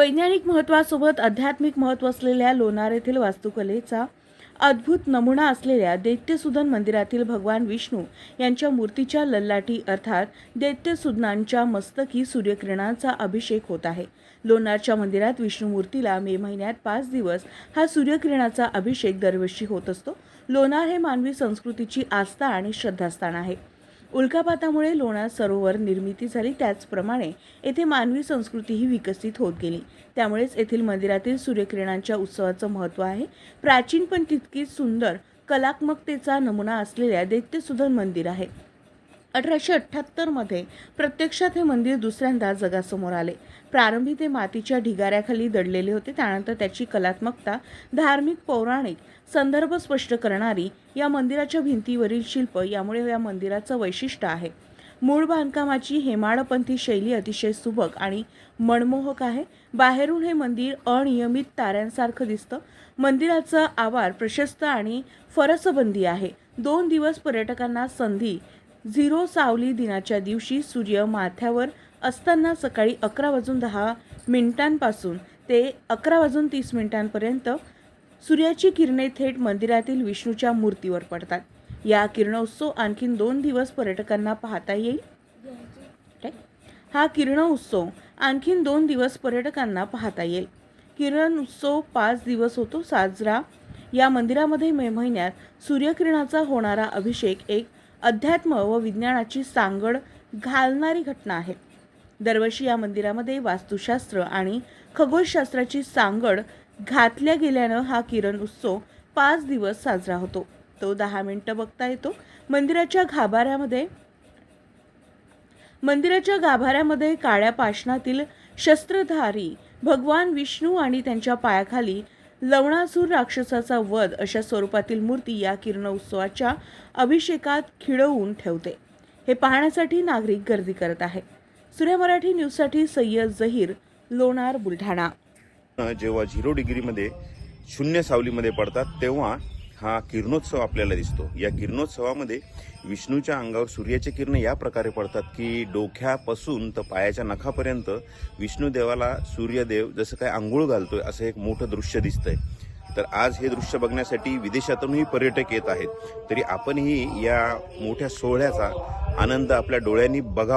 वैज्ञानिक महत्त्वासोबत आध्यात्मिक महत्त्व असलेल्या लोणार येथील वास्तुकलेचा अद्भुत नमुना असलेल्या दैत्यसुदन मंदिरातील भगवान विष्णू यांच्या मूर्तीच्या लल्लाटी अर्थात दैत्यसुदनांच्या मस्तकी सूर्यकिरणांचा अभिषेक होत आहे. लोणारच्या मंदिरात विष्णू मूर्तीला मे महिन्यात पाच दिवस हा सूर्यकिरणाचा अभिषेक दरवर्षी होत असतो. लोणार हे मानवी संस्कृतीची आस्था आणि श्रद्धास्थान आहे. उल्कापातामुळे लोणार सरोवर निर्मिती झाली. त्याचप्रमाणे येथे मानवी संस्कृतीही विकसित होत गेली. त्यामुळेच येथील मंदिरातील सूर्यकिरणांच्या उत्सवाचं महत्त्व आहे. प्राचीन पण तितकीच सुंदर कलात्मकतेचा नमुना असलेल्या दैत्यसुधन मंदिर आहे. अठराशे अठ्ठ्याहत्तरमध्ये प्रत्यक्षात हे मंदिर दुसऱ्यांदा जगासमोर आले. प्रारंभी ते मातीच्या ढिगाऱ्याखाली दडलेले होते. त्यानंतर त्याची कलात्मकता धार्मिक पौराणिक संदर्भ स्पष्ट करणारी या मंदिराच्या भिंतीवरील शिल्प यामुळे या मंदिराचं वैशिष्ट्य आहे. मूळ बांधकामाची हेमाडपंथी शैली अतिशय सुबक आणि मनमोहक आहे. बाहेरून हे मंदिर अनियमित ताऱ्यांसारखं दिसतं. मंदिराचा आवार प्रशस्त आणि फरसबंदी आहे. दोन दिवस पर्यटकांना संधी झिरो सावली दिनाच्या दिवशी सूर्य माथ्यावर असताना सकाळी अकरा वाजून दहा मिनिटांपासून ते अकरा वाजून तीस मिनिटांपर्यंत सूर्याची किरणे थेट मंदिरातील विष्णूच्या मूर्तीवर पडतात. या किरणोत्सव आणखीन दोन दिवस पर्यटकांना पाहता येईल. हा किरणोत्सव आणखीन दोन दिवस पर्यटकांना पाहता येईल. किरण उत्सव पाच दिवस होतो साजरा. या मंदिरामध्ये मे महिन्यात सूर्यकिरणाचा होणारा अभिषेक एक अध्यात्म व विज्ञानाची सांगड घालणारी घटना आहे. दरवर्षी या मंदिरामध्ये वास्तुशास्त्र आणि खगोलशास्त्राची सांगड घातल्या गेल्यानं हा किरण उत्सव पाच दिवस साजरा होतो. तो दहा मिनिटं बघता येतो. मंदिराच्या गाभाऱ्यामध्ये मंदिराच्या गाभाऱ्यामध्ये काळ्या पाषाणातील शस्त्रधारी भगवान विष्णू आणि त्यांच्या पायाखाली लवणासूर राक्षसाचा वध अशा स्वरूपातील मूर्ती या किरणोत्सवाच्या अभिषेकात खिळवून ठेवते. हे पाहण्यासाठी नागरिक गर्दी करत आहे. सूर्य मराठी न्यूजसाठी सय्यद जहीर लोणार बुलढाणा. जेव्हा झिरो डिग्रीमध्ये शून्य सावलीमध्ये पडतात तेव्हा हा किरणोत्सव आपल्याला दिसतो. या किरणोत्सवामध्ये विष्णूच्या अंगावर सूर्याचे किरण या प्रकारे पडतात की डोक्यापासून तर पायाच्या नखापर्यंत विष्णूदेवाला सूर्यदेव जसं काय आंघोळ घालतोय असं एक मोठं दृश्य दिसतंय. तर आज हे दृश्य बघण्यासाठी विदेशातूनही पर्यटक येत आहेत. तरी आपणही या मोठ्या सोहळ्याचा आनंद आपल्या डोळ्यांनी बघा